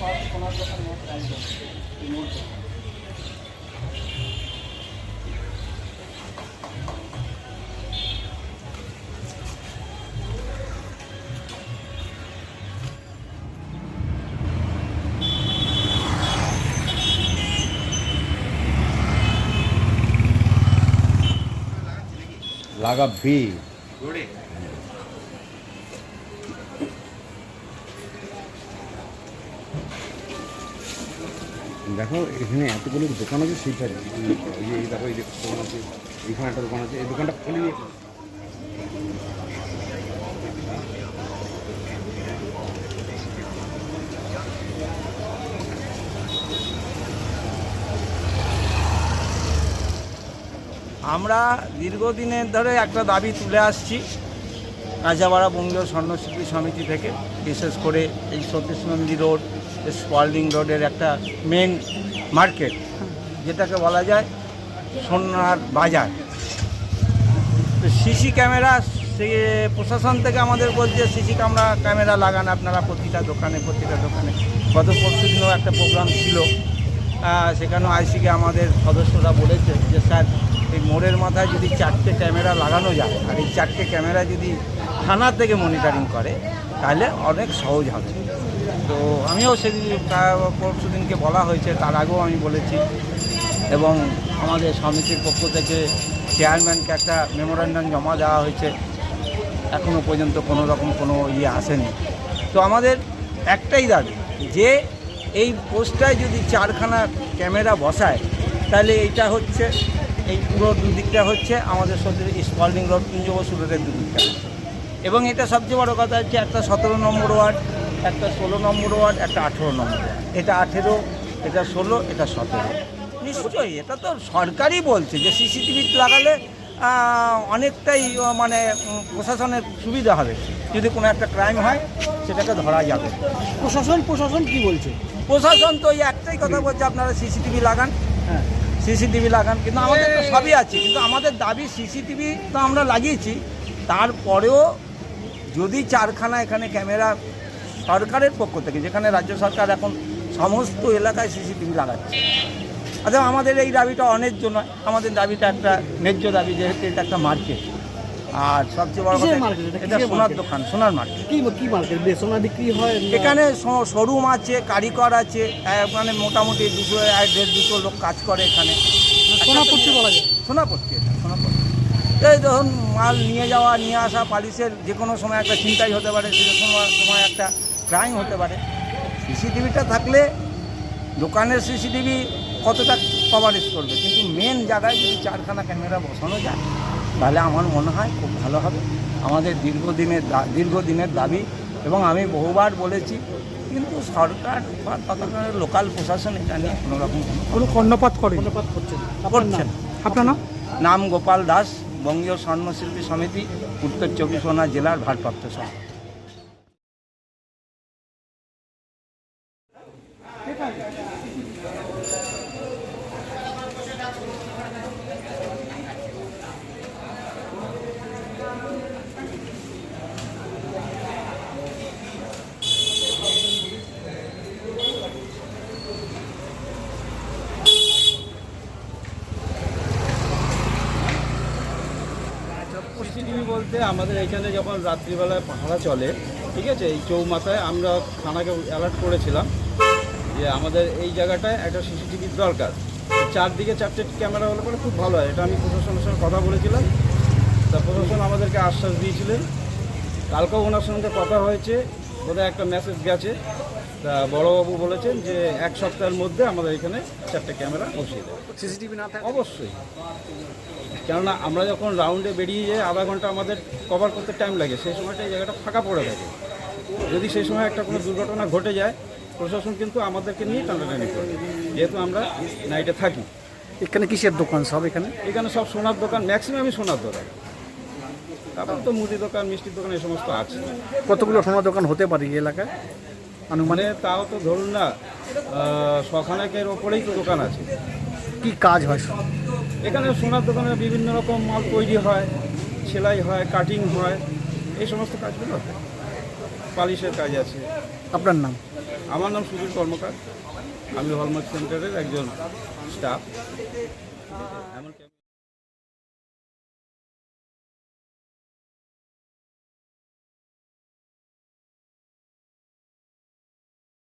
সব সোনার দোকান মোট একদম এই মোট দোকান। লাগাবি দেখো, এখানে এতগুলো দোকান আছে সেইটা এই দেখো, এই দোকান আছে, এইখানে একটা দোকান আছে, এই দোকানটা খুলে আমরা দীর্ঘদিনের ধরে একটা দাবি তুলে আসছি। কাঁচাপাড়া বঙ্গীয় স্বর্ণশিল্পী সমিতি থেকে বিশেষ করে এই সতীশ নন্দী রোড স্পল্ডিং রোডের একটা মেন মার্কেট যেটাকে বলা যায় সোনার বাজার। তো সিসি ক্যামেরা সে প্রশাসন থেকে আমাদের বলছে সিসি ক্যামেরা ক্যামেরা লাগান আপনারা প্রতিটা দোকানে প্রতিটা দোকানে। গত পরশু দিনও একটা প্রোগ্রাম ছিল আহ, সেখানেও আইসিকে আমাদের সদস্যরা বলেছে যে স্যার এই মোড়ের মাথায় যদি চারটে ক্যামেরা লাগানো যায় আর এই চারটে ক্যামেরা যদি থানা থেকে মনিটরিং করে, তাহলে অনেক সহজ হবে। তো আমিও সেদিন পরশু দিনকে বলা হয়েছে, তার আগেও আমি বলেছি। এবং আমাদের সমিতির পক্ষ থেকে চেয়ারম্যানকে একটা মেমোরান্ডাম জমা দেওয়া হয়েছে। এখনও পর্যন্ত কোনো রকম কোনো ইয়ে আসেনি। তো আমাদের একটাই দাবি, যে এই পোস্টায় যদি চারখানা ক্যামেরা বসায়, তাহলে এইটা হচ্ছে, এই পুরো দুদিকটা হচ্ছে আমাদের সত্যি স্পল্ডিং রোড কুঞ্জ বসু রোডের দুদিকটা। এবং এটা সবচেয়ে বড় কথা হচ্ছে একটা সতেরো নম্বর ওয়ার্ড একটা ষোলো নম্বর ওয়ার্ড একটা আঠেরো নম্বর ওয়ার্ড। এটা আঠেরো এটা ষোলো এটা সতেরো। নিশ্চয়ই এটা তো সরকারই বলছে যে সিসিটিভি লাগালে অনেকটাই মানে প্রশাসনের সুবিধা হবে। যদি কোনো একটা ক্রাইম হয় সেটাকে ধরা যাবে। প্রশাসন প্রশাসন কি বলছে? প্রশাসন তো এই একটাই কথা বলছে আপনারা সিসিটিভি লাগান। হ্যাঁ। সিসিটিভি লাগান কিন্তু আমাদের তো সবই আছে। কিন্তু আমাদের দাবি সিসিটিভি তো আমরা লাগিয়েছি। তারপরেও যদি চারখানা এখানে ক্যামেরা সরকারের পক্ষ থেকে যেখানে রাজ্য সরকার এখন সমস্ত এলাকায় সিসিটিভি লাগাচ্ছে। আচ্ছা আমাদের এই দাবিটা অন্যায্য নয়। আমাদের দাবিটা একটা ন্যায্য দাবি যেহেতু এটা একটা মার্কেট। আর সবচেয়ে বড় কথা এটা? সোনার দোকান সোনার মার্কেট। কি কি মার্কেট? সোনা বিক্রি হয় এখানে শোরুম আছে কারিগর আছে মানে মোটামুটি দুশো এক দেড় দুশো লোক কাজ করে এখানে। সোনাপট্টি বলা যায়। সোনাপট্টি। এই ধরুন মাল নিয়ে যাওয়া নিয়ে আসা পালিশের যে কোনো সময় একটা চিন্তাই হতে পারে যে কোনো সময় একটা ক্রাইম হতে পারে। সিসিটিভিটা থাকলে দোকানের সিসিটিভি কতটা কভারেজ করবে? কিন্তু মেন জায়গায় যদি চারখানা ক্যামেরা বসানো যায় তাহলে আমার মনে হয় খুব ভালো হবে। আমাদের দীর্ঘদিনের দা- দীর্ঘদিনের দাবি এবং আমি বহুবার বলেছি কিন্তু সরকার বা ততক্ষণ লোকাল প্রশাসন এটা নিয়ে কোনো রকম কোনো কোনো কর্ণপাত করে কর্ণপাত করছে করছেন আপনার নাম? নাম গোপাল দাস। বঙ্গীয় স্বর্ণশিল্পী সমিতি উত্তর চব্বিশ পরগনা জেলার ভারপ্রাপ্ত সভাপতি সিসিটিভি বলতে আমাদের এখানে যখন রাত্রিবেলায় পাহারা চলে, ঠিক আছে, এই চৌমাথায় আমরা থানাকে অ্যালার্ট করেছিলাম যে আমাদের এই জায়গাটায় একটা সিসিটিভির দরকার। চারদিকে চারটে ক্যামেরা হলে পরে খুব ভালো হয়, এটা আমি প্রশাসনের সঙ্গে কথা বলেছিলাম। তা প্রশাসন আমাদেরকে আশ্বাস দিয়েছিলেন। কালকেও ওনার সঙ্গে কথা হয়েছে, বোধহয় একটা মেসেজ গেছে। তা বড়বাবু বলেছেন যে এক সপ্তাহের মধ্যে আমাদের এখানে চারটে ক্যামেরা বসিয়ে দেবে। সিসিটিভি না থাকে অবশ্যই। কেননা আমরা যখন রাউন্ডে বেরিয়ে যাই আধা ঘণ্টা আমাদের কভার করতে টাইম লাগে সেই সময়টা এই জায়গাটা ফাঁকা পড়ে থাকে। যদি সেই সময় একটা কোনো দুর্ঘটনা ঘটে যায় প্রশাসন কিন্তু আমাদেরকে নিয়ে টানাটানি করে যেহেতু আমরা নাইটে থাকি। এখানে কিসের দোকান সব এখানে? এখানে সব সোনার দোকান ম্যাক্সিমামই সোনার দোকান। তারপর তো মুদি দোকান মিষ্টির দোকান এই সমস্ত আছে। কতগুলো সোনার দোকান হতে পারে এই এলাকায়? মানে তাও তো ধরুন না শখানেকের ওপরেই তো দোকান আছে। কি কাজ হয়? এখানে সোনার দোকানে বিভিন্ন রকম মাল তৈরি হয় সেলাই হয় কাটিং হয় এই সমস্ত কাজগুলো পালিশের কাজ আছে। আপনার নাম? আমার নাম সুধীর কর্মকার। আমি হলমার্ক সেন্টারের একজন স্টাফ।